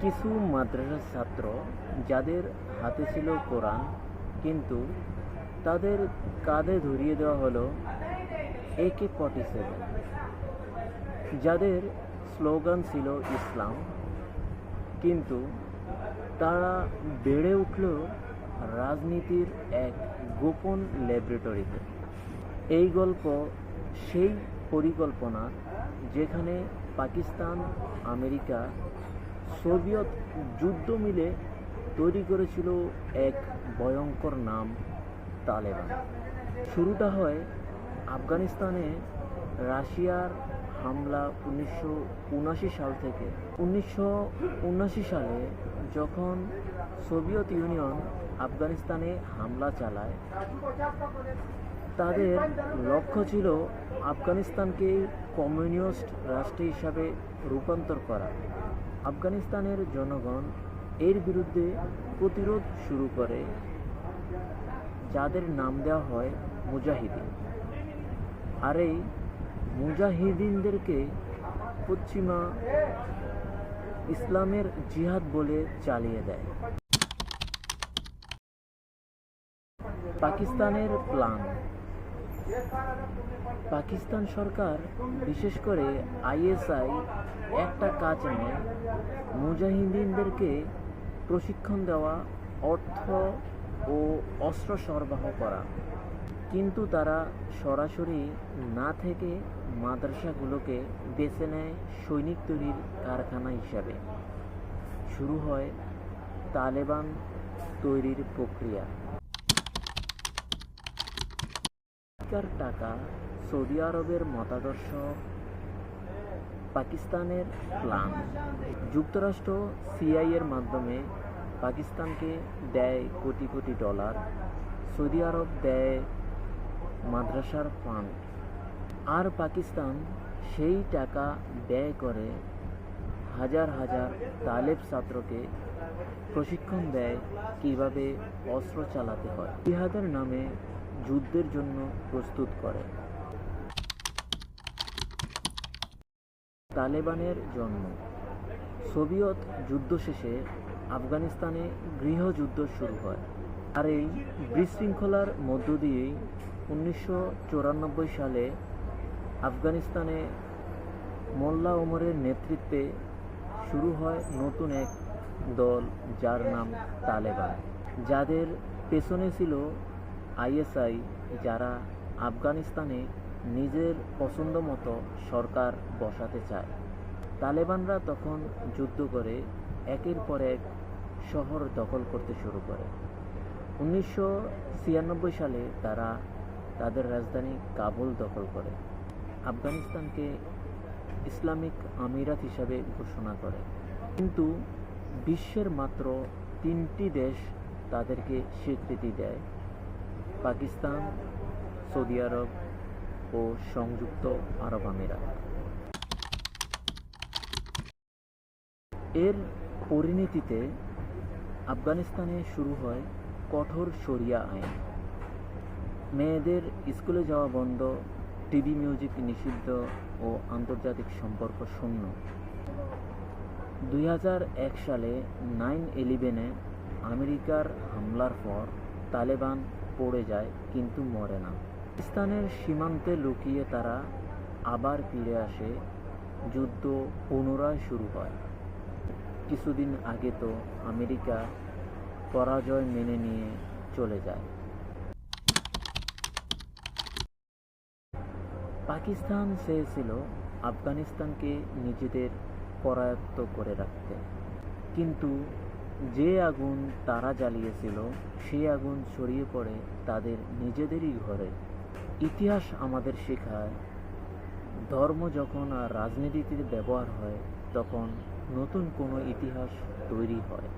কিছু মাদ্রাসার ছাত্র যাদের হাতে ছিল কোরআন, কিন্তু তাদের কাঁধে ধরিয়ে দেওয়া হলো একে ফর্টি সেভেন। যাদের স্লোগান ছিল ইসলাম, কিন্তু তারা বেড়ে উঠল রাজনীতির এক গোপন ল্যাবরেটরিতে। এই গল্প সেই পরিকল্পনা যেখানে পাকিস্তান, আমেরিকা সোভিয়েত যুদ্ধ মিলে তৈরি করেছিল এক ভয়ঙ্কর নাম, তালেবান। শুরুটা হয় আফগানিস্তানে রাশিয়ার হামলা উনিশশো উনাশি সাল থেকে। উনিশশো উনাশি সালে যখন সোভিয়েত ইউনিয়ন আফগানিস্তানে হামলা চালায়, তাদের লক্ষ্য ছিল আফগানিস্তানকে কমিউনিস্ট রাষ্ট্র হিসাবে রূপান্তর করা। আফগানিস্তানের জনগণ এর বিরুদ্ধে প্রতিরোধ শুরু করে, যাদের নাম দেওয়া হয় মুজাহিদিন। আর এই মুজাহিদিনদেরকে পশ্চিমা ইসলামের জিহাদ বলে চালিয়ে দেয়। পাকিস্তানের প্ল্যান পাকিস্তান সরকার, বিশেষ করে আইএসআই, একটা কাজ নেয় মুজাহিদিনদেরকে প্রশিক্ষণ দেওয়া, অর্থ ও অস্ত্র সরবরাহ করা। কিন্তু তারা সরাসরি না থেকে মাদ্রাসাগুলোকে বেছে নেয় সৈনিক তৈরির কারখানা হিসাবে। শুরু হয় তালেবান তৈরির প্রক্রিয়া। আমেরিকার টাকা সৌদি আরবের মতাদর্শ, পাকিস্তানের প্ল্যান। যুক্তরাষ্ট্র সিআইয়ের মাধ্যমে পাকিস্তানকে দেয় কোটি কোটি ডলার, সৌদি আরব দেয় মাদ্রাসার ফান্ড। আর পাকিস্তান সেই টাকা ব্যয় করে হাজার হাজার তালেব ছাত্রকে প্রশিক্ষণ দেয় কীভাবে অস্ত্র চালাতে হয়। জিহাদের নামে যুদ্ধের জন্য প্রস্তুত করে। তালেবানের জন্ম। সোভিয়ত যুদ্ধ শেষে আফগানিস্তানে গৃহযুদ্ধ শুরু হয়। আর এই বিশৃঙ্খলার মধ্য দিয়েই উনিশশো চুরানব্বই সালে আফগানিস্তানে মোল্লা ওমরের নেতৃত্বে শুরু হয় নতুন এক দল, যার নাম তালেবান, যাদের পেছনে ছিল আইএসআই যারা আফগানিস্তানে নিজের পছন্দ মতো সরকার বসাতে চায়। তালেবানরা তখন যুদ্ধ করে একের পর এক শহর দখল করতে শুরু করে। উনিশশো ছিয়ানব্বই সালে তারা তাদের রাজধানী কাবুল দখল করে। আফগানিস্তানকে ইসলামিক আমিরাত হিসাবে ঘোষণা করে। কিন্তু বিশ্বের মাত্র তিনটি দেশ তাদেরকে স্বীকৃতি দেয়। পাকিস্তান, সৌদি আরব ও সংযুক্ত আরব আমিরাত। এর পরিণতিতে আফগানিস্তানে শুরু হয় কঠোর শরিয়া আইন। মেয়েদের স্কুলে যাওয়া বন্ধ, টিভি মিউজিক নিষিদ্ধ ও আন্তর্জাতিক সম্পর্ক শূন্য। দুই সালে নাইন ইলেভেনে আমেরিকার হামলার পর তালেবান পড়ে যায়, কিন্তু মরে না। পাকিস্তানের সীমান্তে লুকিয়ে তারা আবার ফিরে আসে, যুদ্ধ পুনরায় শুরু হয়। কিছুদিন আগে তো আমেরিকা পরাজয় মেনে নিয়ে চলে যায়। পাকিস্তান চেয়েছিল আফগানিস্তানকে নিজেদের করায়ত্ত করে রাখতে। কিন্তু যে আগুন তারা জ্বালিয়েছিল সেই আগুন ছড়িয়ে পড়ে তাদের নিজেদেরই ঘরে। ইতিহাস আমাদের শেখায়, ধর্ম যখন আর রাজনীতিতে ব্যবহার হয়, তখন নতুন কোনো ইতিহাস তৈরি হয়।